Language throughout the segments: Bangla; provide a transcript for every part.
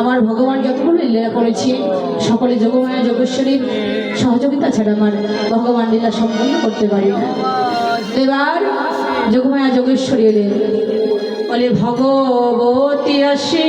আমার ভগবান যতগুলো লীলা করেছি, সকলে যোগমায়া যোগেশ্বরীর সহযোগিতা ছাড়া আমার ভগবান লীলা সম্পন্ন করতে পারি না। এবার যোগমায়া যোগেশ্বরী এলেন। বলে, ভগবতী আসি।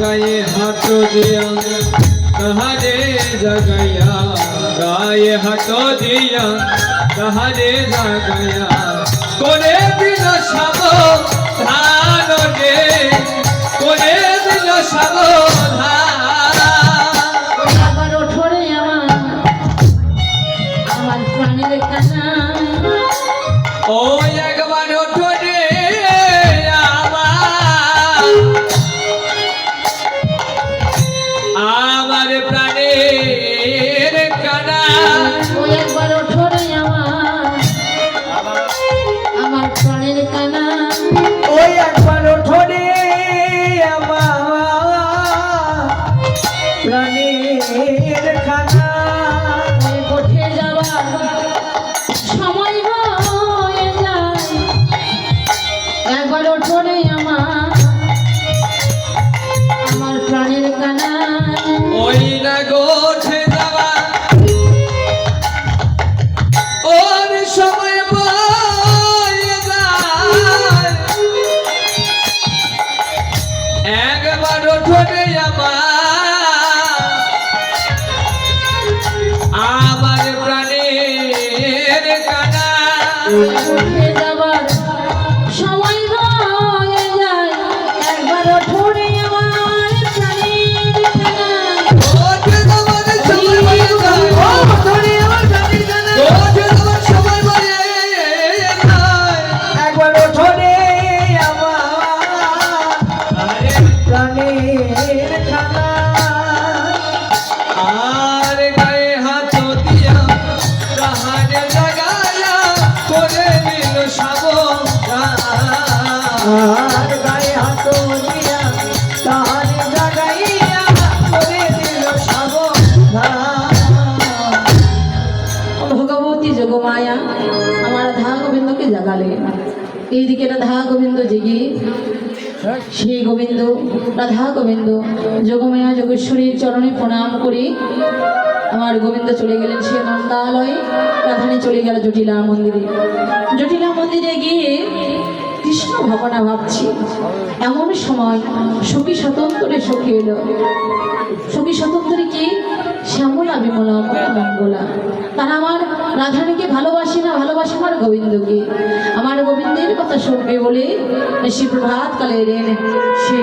গায়ে হাত দিয়া তাহারে জাগাইয়া গায়ে হাত দিয়া তাহারে জাগাইয়া করে দিল সব একবার ওঠে আমার। আমার প্রাণের কানা। যোগমায়া আমার রাধা গোবিন্দকে জাগালে। এইদিকে রাধা গোবিন্দ জেগে সেই গোবিন্দ, রাধা গোবিন্দ, যোগমায়া যোগেশ্বরীর চরণে প্রণাম করে। আমার গোবিন্দ চলে গেলেন সে নন্দালয়ে, রাধানী চলে গেল জটিলা মন্দিরে। জটিলা মন্দিরে গিয়ে কৃষ্ণ ভাবনা ভাবছি, এমন সময় সখী স্বতন্ত্রে সখী এলো। সখী স্বতন্ত্রে কি? শ্যামলা বিমলা, মঙ্গলা। রাধারানীকে ভালোবাসি না, ভালোবাসি আমার গোবিন্দকে। আমার গোবিন্দের কথা শুনবে বলে সে প্রভাত কালে এলেন সে